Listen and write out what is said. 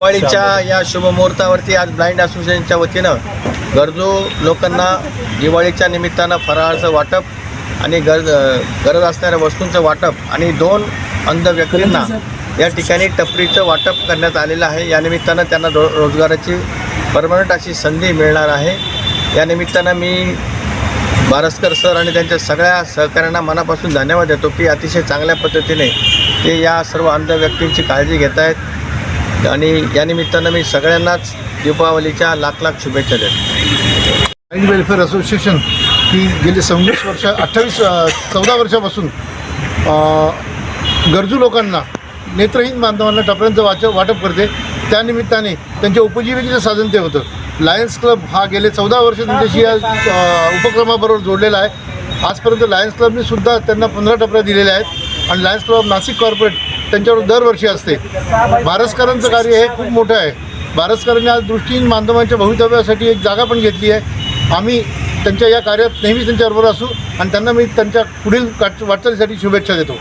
दिवाळीच्या या शुभमुहूर्तावरती आज ब्लाइंड असोसिएशनच्या वतीनं गरजू लोकांना दिवाळीच्या निमित्तानं फराळाचं वाटप आणि गरज गरज असणाऱ्या वस्तूंचं वाटप आणि दोन अंध व्यक्तींना या ठिकाणी टपरीचं वाटप करण्यात आलेलं आहे. या निमित्तानं त्यांना रो रोजगाराची परमनंट अशी संधी मिळणार आहे. या निमित्तानं मी बारसकर सर आणि त्यांच्या सगळ्या सहकाऱ्यांना मनापासून धन्यवाद देतो की अतिशय चांगल्या पद्धतीने ते या सर्व अंध व्यक्तींची काळजी घेत आहेत आणि या निमित्तानं मी सगळ्यांनाच दीपावलीच्या लाख लाख शुभेच्छा देतो. माइंड वेलफेअर असोसिएशन ही गेली सव्वीस वर्ष अठ्ठावीस चौदा वर्षापासून गरजू लोकांना नेत्रहीन बांधवांना टपऱ्यांचं वाच वाटप करते. त्यानिमित्ताने त्यांच्या उपजीविकेचं साधन ते होतं. लायन्स क्लब हा गेले चौदा वर्ष त्यांच्याशी या उपक्रमाबरोबर जोडलेला आहे. आजपर्यंत लायन्स क्लबने सुद्धा त्यांना पंधरा टपऱ्या दिलेल्या आहेत. आणि लायन्स क्लब नाशिक कॉर्पोरेट त्यांच्यावर दरवर्षी असते. बारसकरांचं कार्य हे खूप मोठं आहे. बारसकरांनी आज दृष्टीहीन बांधवांच्या भवितव्यासाठी एक जागा पण घेतली आहे. आम्ही त्यांच्या या कार्यात नेहमी त्यांच्याबरोबर असू आणि त्यांना मी त्यांच्या पुढील वाट वाटचालीसाठी शुभेच्छा देतो.